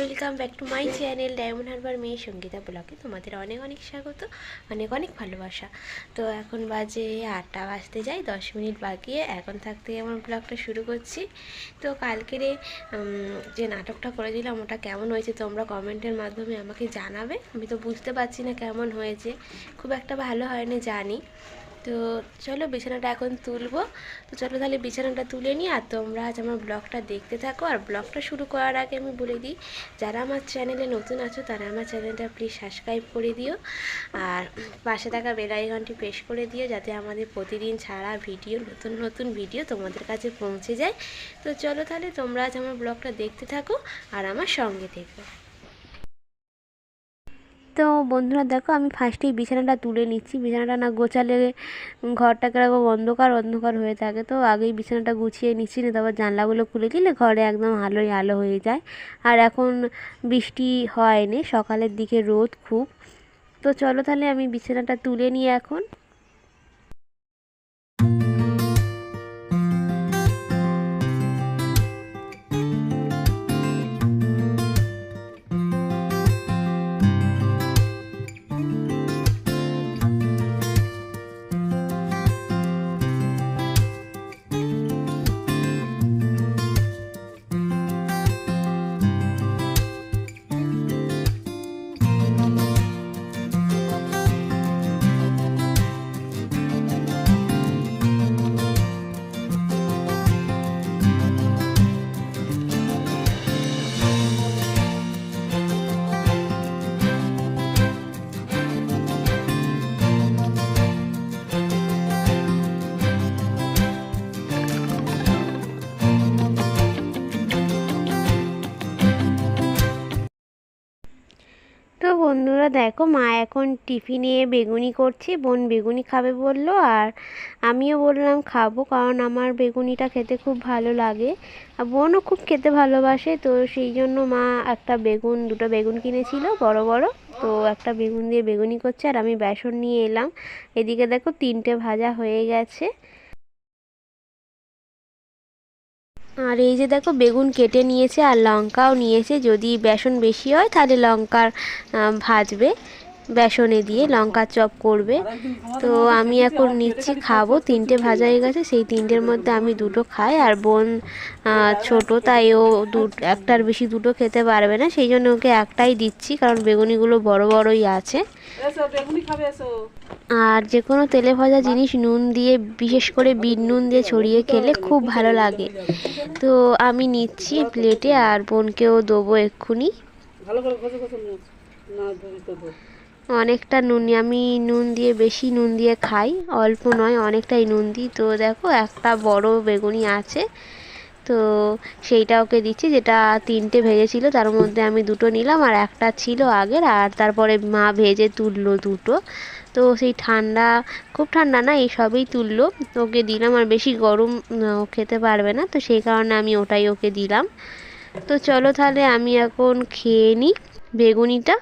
Welcome back to my channel Diamond Harbour মেয়ে সঙ্গীতা ব্লগে তোমাদের অনেক অনেক স্বাগত, অনেক অনেক ভালোবাসা। তো এখন বাজে আটটা বাজতে যাই দশ মিনিট বাকি, এখন থাকতে আমার ব্লগটা শুরু করছি। তো কালকের যে নাটকটা করেছিলাম ওটা কেমন হয়েছে তোমরা কমেন্টের মাধ্যমে আমাকে জানাবে। আমি তো বুঝতে পারছি না কেমন হয়েছে, খুব একটা ভালো হয়নি জানি। তো চলো বিছানাটা এখন তুলবো। তো চলো তাহলে বিছানাটা তুলে নিই আর তোমরা আজ আমার ব্লগটা দেখতে থাকো। আর ব্লগটা শুরু করার আগে আমি বলে দিই, যারা আমার চ্যানেলে নতুন আছো তারা আমার চ্যানেলটা প্লিজ সাবস্ক্রাইব করে দিও। আর পাশে থাকা বেল আইকনটি প্রেস করে দিও যাতে আমাদের প্রতিদিন ছাড়া ভিডিও নতুন নতুন ভিডিও তোমাদের কাছে পৌঁছে যায়। তো চলো তাহলে তোমরা আজ আমার ব্লগটা দেখতে থাকো আর আমার সঙ্গে থেকো। তো বন্ধুরা দেখো, আমি ফার্স্টেই বিছানাটা তুলে নিচ্ছি। বিছানাটা না গোছালে ঘরটা কীরকম অন্ধকার অন্ধকার হয়ে থাকে। তো আগেই বিছানাটা গুছিয়ে নিচ্ছি না তারপর জানলাগুলো খুলে দিলে ঘরে একদম আলোই আলো হয়ে যায়। আর এখন বৃষ্টি হয়নি, সকালের দিকে রোদ খুব। তো চলো তাহলে আমি বিছানাটা তুলে নিই এখন। দেখো মা এখন টিফিনে বেগুনি করছে, বোন বেগুনি খাবে বলল আর আমিও বললাম খাব কারণ আমার বেগুনিটা খেতে খুব ভালো লাগে। আর বোনও খুব খেতে ভালোবাসে, তো সেই জন্য মা একটা বেগুন, দুটো বেগুন কিনেছিল বড় বড়, তো একটা বেগুন দিয়ে বেগুনি করছে আর আমি বেসন নিয়ে এলাম। এদিকে দেখো তিনটে ভাজা হয়ে গেছে। আর এই যে দেখো বেগুন কেটে নিয়েছে আর লঙ্কাও নিয়েছে। যদি বেসন বেশি হয়, তাহলে লঙ্কার ভাজবে। বেসনে দিয়ে লঙ্কার চপ করবে। তো আমি এখন নিচ্ছি খাব। তিনটে ভাজা হয়ে গেছে সেই তিনটের মধ্যে আমি দুটো খাই। আর বোন ছোট তাই ও দু একটার বেশি দুটো খেতে পারবে না। সেই জন্য ওকে একটাই দিচ্ছি কারণ বেগুনিগুলো বড় বড়ই আছে। আর যে কোনো তেলে ভাজা জিনিস নুন দিয়ে বিশেষ করে বিট নুন দিয়ে ছড়িয়ে খেলে খুব ভালো লাগে। তো আমি নিচ্ছি প্লেটে আর বোনকেও দেবো এক্ষুনি। ভালো করে না অনেকটা নুন আমি নুন দিয়ে বেশি নুন দিয়ে খাই, অল্প নয়, অনেকটাই নুন দিই। তো দেখো, একটা বড় বেগুনি আছে, তো সেইটা ওকে দিচ্ছি, যেটা তিনটে ভেজেছিল, তার মধ্যে আমি দুটো নিলাম, আর একটা ছিল আগের, আর তারপরে মা ভেজে তুললো দুটো। তো সেই ঠান্ডা, খুব ঠান্ডা না, এই সবই তুললো, ওকে দিলাম, আর বেশি গরম খেতে পারবে না, তো সেই কারণে আমি ওটাই ওকে দিলাম। তো চলো তাহলে, আমি এখন খেয়ে নিই বেগুনিটা।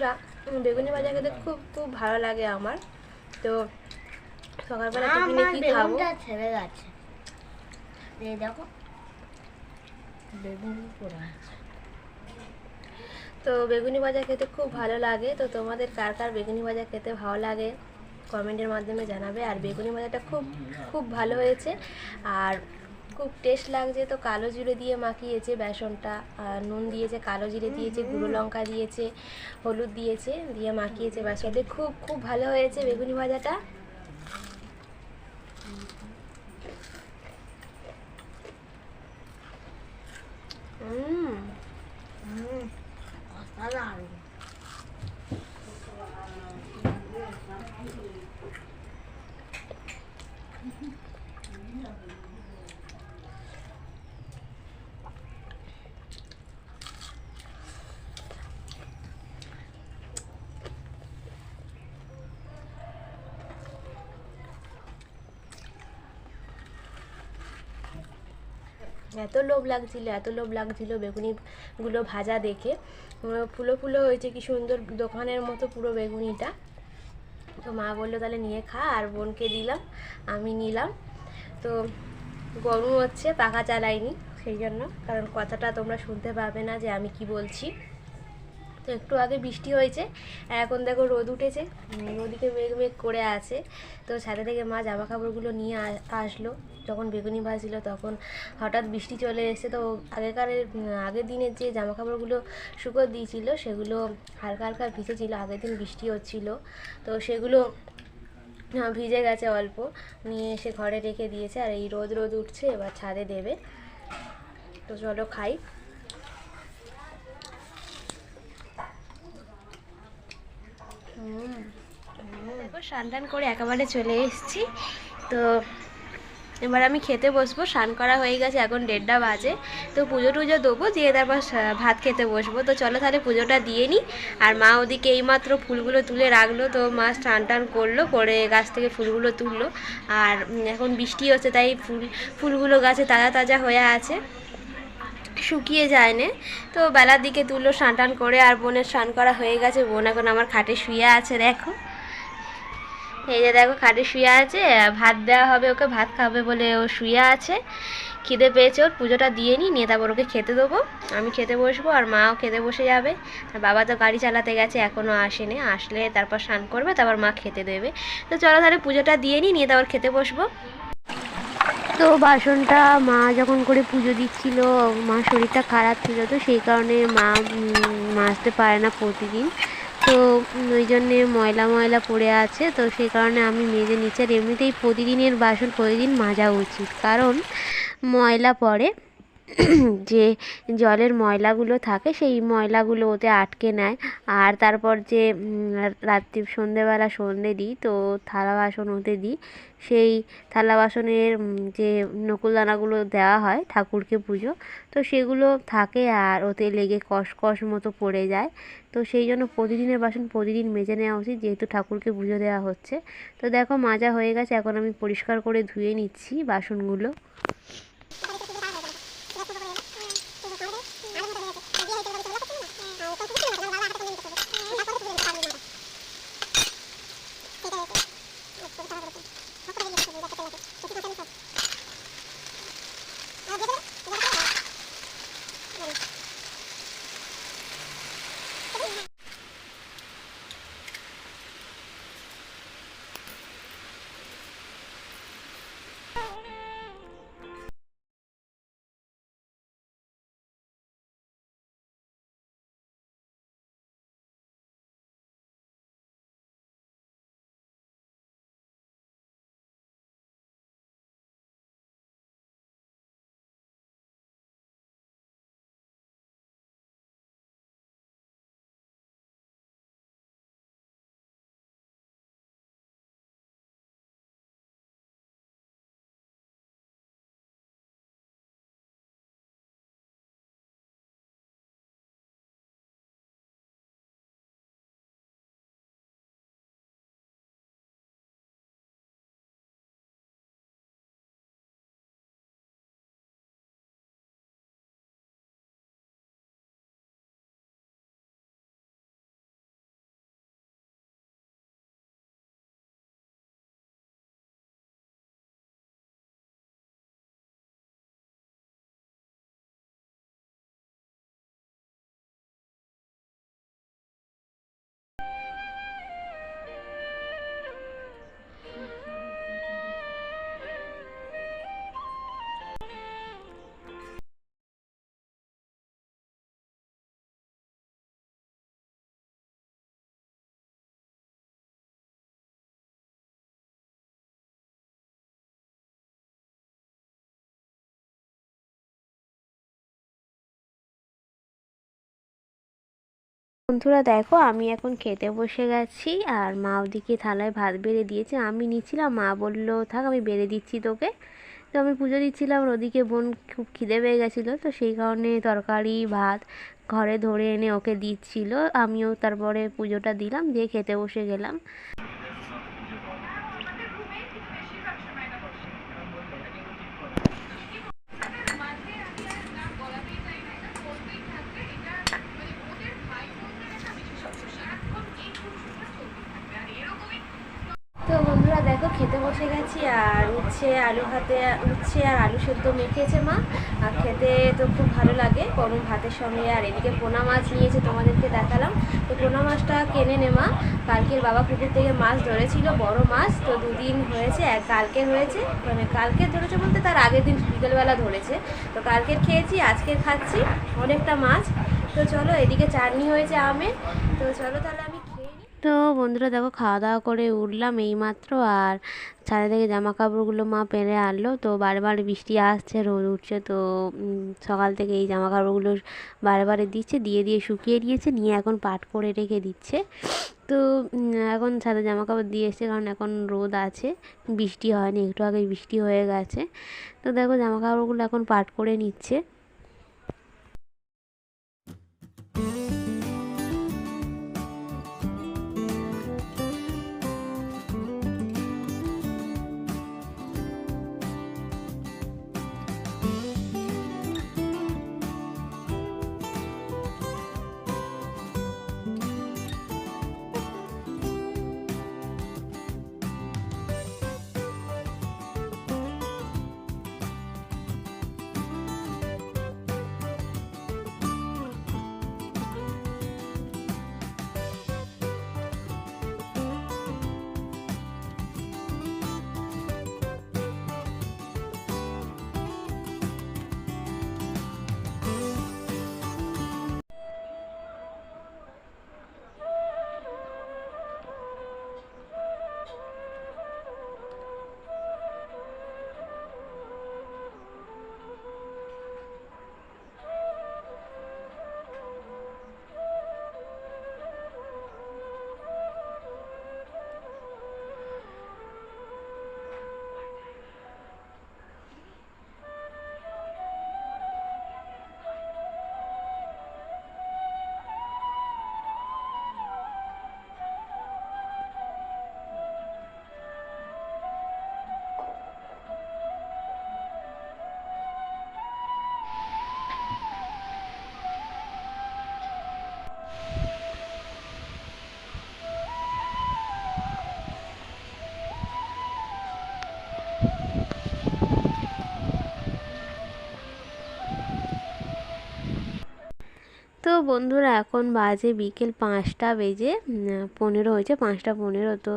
বন্ধুরা বেগুনি ভাজা খেতে খুব খুব ভালো লাগে আমার। তো সকালবেলা টিফিনে কি খাব? ছেড়ে গেছে। এই দেখো বেগুন পোড়া তো বেগুনি ভাজা খেতে খুব ভালো লাগে। তো তোমাদের কার কার বেগুনি ভাজা খেতে ভালো লাগে? কমেন্টের মাধ্যমে জানাবে। আর বেগুনি ভাজাটা খুব খুব ভালো হয়েছে। আর খুব টেস্ট লাগছে তো কালো জিরে দিয়ে মাখিয়েছে বেসনটা আর নুন দিয়েছে কালো জিরে দিয়েছে গুঁড়ো লঙ্কা দিয়েছে হলুদ দিয়েছে দিয়ে মাখিয়েছে বেসনটা। খুব খুব ভালো হয়েছে বেগুনি ভাজাটা। হুম। অসাধারণ এত লোভ লাগছিল, এত লোভ লাগছিল বেগুনিগুলো ভাজা দেখে। ফুলো ফুলো হয়েছে, কি সুন্দর দোকানের মতো পুরো বেগুনিটা। তো মা বলল, তাহলে নিয়ে খা। আর বোনকে দিলাম, আমি নিলাম। তো গরম হচ্ছে, পাখা চালাইনি সেই জন্য। কারণ কথাটা তোমরা শুনতে পাবে না যে আমি কি বলছি। তো একটু আগে বৃষ্টি হয়েছে, আর এখন দেখো রোদ উঠেছে। ওদিকে মেঘ মেঘ করে আছে। তো সাথে থেকে মা জামা কাপড়গুলো নিয়ে আসলো। যখন বেগুনি ভাজছিল, তখন হঠাৎ বৃষ্টি চলে এসেছে। তো আগেকার, আগের দিনের যে জামা কাপড়গুলো শুকো দিয়েছিল, সেগুলো হালকা হালকা ভিজেছিল আগের দিন বৃষ্টি হচ্ছিল। তো সেগুলো ভিজে গেছে অল্প। নিয়ে এসে ঘরে রেখে দিয়েছে। আর এই রোদ রোদ উঠছে, এবার ছাদে দেবে। তো চলো খাই। দেখো টান করে একেবারে চলে এসেছি। তো এবার আমি খেতে বসবো, স্নান করা হয়ে গেছে, এখন দেড়টা বাজে। তো পুজো টুজো দেবো, দিয়ে তারপর ভাত খেতে বসবো। তো চলো তাহলে পুজোটা দিয়ে নিই আর মা ওদিকে এইমাত্র ফুলগুলো তুলে রাখল, তো মা স্নান টান করল করে গাছ থেকে ফুলগুলো তুললো। আর এখন বৃষ্টি হচ্ছে, তাই ফুল, ফুলগুলো গাছে তাজা তাজা হয়ে আছে। শুকিয়ে যায় না তো বেলার দিকে তুললো, স্নান টান করে, আর বোনের স্নান করা হয়ে গেছে। বোন এখন আমার খাটে শুয়ে আছে, দেখো। এই যে দেখো খাটে শুয়ে আছে, ভাত দেওয়া হবে ওকে, ভাত খাবে বলে ও শুয়ে আছে। খিদে পেয়েছে, ওর পুজোটা দিয়ে নিই নিয়ে তারপর ওকে খেতে দেবো। আমি খেতে বসবো আর মাও খেতে বসে যাবে। আর বাবা তো গাড়ি চালাতে গেছে এখনও আসেনি। আসলে তারপর স্নান করবে, তারপর মা খেতে দেবে। তো চলো তাহলে পুজোটা দিয়ে নিই নিয়ে তারপর খেতে বসবো। তো বাসনটা মা যখন করে পুজো দিচ্ছিল, মা শরীরটা খারাপ ছিল তো সেই কারণে মা মাজতে পারে না প্রতিদিন। তো ওই জন্যে ময়লা ময়লা পড়ে আছে। তো সেই কারণে আমি মেজে নিচে আর এমনিতেই প্রতিদিনের বাসন প্রতিদিন মাজা উচিত। কারণ ময়লা পড়ে। যে জলের ময়লাগুলো থাকে, সেই ময়লাগুলো ওতে আটকে নেয়। আর তারপর যে রাত্রি, সন্ধেবেলা সন্ধে দিই, তো থালা বাসন ওতে দিই। সেই থালা বাসনের যে নকুলদানাগুলো দেওয়া হয়, ঠাকুরকে পুজো, তো সেগুলো থাকে আর ওতে লেগে কষ মতো পড়ে যায়। তো সেই জন্য প্রতিদিনের বাসন প্রতিদিন মেজে নেওয়া উচিত, যেহেতু ঠাকুরকে পুজো দেওয়া হচ্ছে। তো দেখো, মাজা হয়ে গেছে, এখন আমি পরিষ্কার করে ধুয়ে নিচ্ছি বাসনগুলো। বন্ধুরা দেখো, আমি এখন খেতে বসে গেছি, আর মা ওদিকে থালায় ভাত বেড়ে দিয়েছে। আমি নিচ্ছিলাম, মা বলল, থাক, আমি বেড়ে দিচ্ছি তোকে। তো আমি পুজো দিচ্ছিলাম ওদিকে বোন খুব খিদে পেয়ে গেছিল, তো সেই কারণে তরকারি, ভাত ঘরে ধরে এনে ওকে দিচ্ছিল। আমিও তারপরে পুজোটা দিলাম, দিয়ে খেতে বসে গেলাম তো বন্ধুরা দেখো খেতে বসে গেছি আর উচ্ছে আলু ভাতে উচ্ছে আর আলু সেদ্ধ মেখেছে মা। আর খেতে তো খুব ভালো লাগে। গরম ভাতের সঙ্গে আর এদিকে পোনা মাছ নিয়েছে তোমাদেরকে দেখালাম। তো পোনা মাছটা কেনে নে মা। কালকের বাবা পুকুর থেকে মাছ ধরেছিল, বড় মাছ। তো দুদিন হয়েছে, এক কালকে হয়েছে। মানে কালকে ধরেছে বলতে তার আগের দিন বিকেলবেলা ধরেছে। তো কালকের খেয়েছি, আজকের খাচ্ছি, অনেকটা মাছ। তো চলো এদিকে চাটনি হয়েছে আমের তো চলো তাহলে তো বন্ধুরা দেখো, খাওয়া দাওয়া করে উঠলাম এইমাত্র আর ছাদে থেকে জামা কাপড়গুলো মা পেরে আনলো। তো বারবার বৃষ্টি আসছে, রোদ উঠছে, তো সকাল থেকে এই জামা কাপড়গুলো বারে বারে দিচ্ছে, দিয়ে দিয়ে শুকিয়ে নিয়েছে নিয়ে এখন পাট করে রেখে দিচ্ছে। তো এখন ছাদে জামা কাপড় দিয়ে এসছে কারণ এখন রোদ আছে, বৃষ্টি হয়নি, একটু আগে বৃষ্টি হয়ে গেছে। তো দেখো জামা কাপড়গুলো এখন পাট করে নিচ্ছে। বন্ধুরা, এখন বাজে বিকেল পাঁচটা বেজে পনেরো হয়েছে, পাঁচটা পনেরো। তো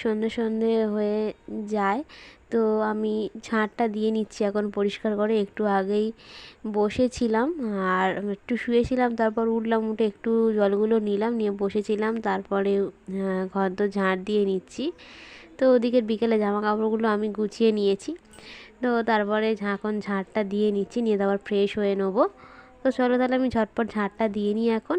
সন্ধে সন্ধে হয়ে যায়। তো আমি ঝাঁটটা দিয়ে নিচ্ছি এখন পরিষ্কার করে। একটু আগেই বসেছিলাম আর একটু শুয়েছিলাম, তারপর উঠলাম, উঠে একটু জলগুলো নিলাম, নিয়ে বসেছিলাম। তারপরে ঘর তো ঝাঁট দিয়ে নিচ্ছি। তো ওদিকের বিকেলে জামা কাপড়গুলো আমি গুছিয়ে নিয়েছি। তো তারপরে এখন ঝাঁটটা দিয়ে নিচ্ছি, নিয়ে তারপর ফ্রেশ হয়ে নেব। তো চলো তাহলে আমি ঝটপট ঝাঁটটা দিয়ে নিই এখন।